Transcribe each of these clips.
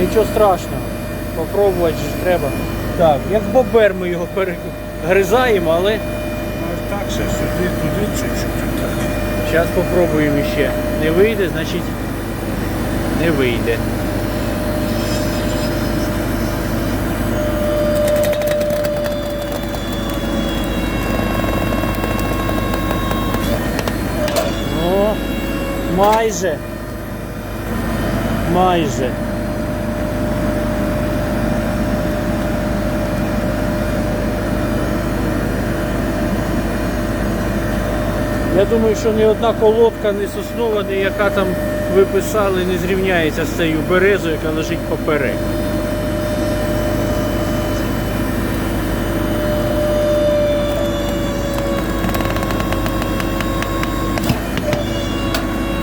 Нічого страшного. Попробувати ж треба. Так, як бобер ми його перегризаємо, але Ну так, ще сюди, туди чуть-чуть. Так. зараз попробуємо ще. Не вийде, значить не вийде. О, майже. Майже. Я думаю, що ні одна колодка, ні соснова, ні яка там ви писали, не зрівняється з цією березою, яка лежить поперек.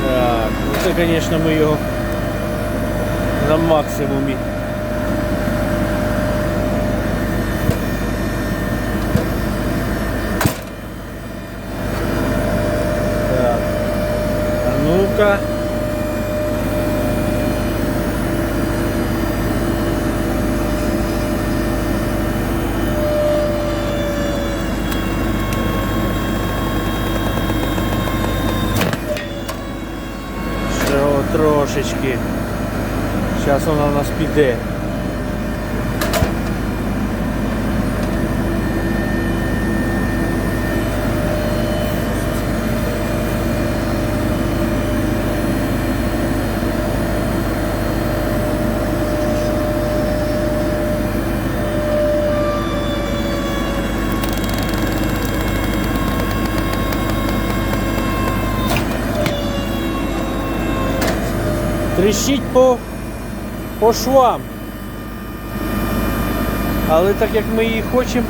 Так, ну це, звісно, ми його на максимумі. Так. А ну-ка. Ще трошечки. Зараз вона у нас піде. Тріщить по, по швам. Але так як ми її хочемо,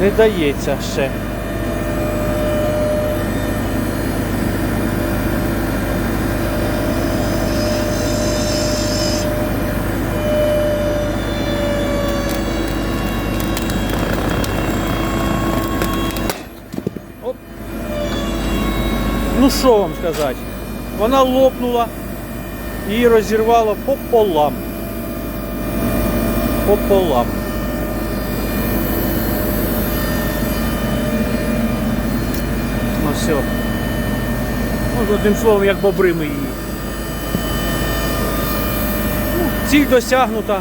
не дається ще. Оп. Ну що вам сказати? Вона лопнула і розірвало пополам. Пополам. Ну все. Ну, одним словом, як бобри ми її. Ну, ціль досягнута.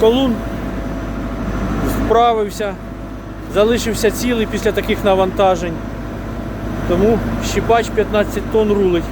Колун справився, залишився цілий після таких навантажень. Тому щіпач 15 тонн рулить.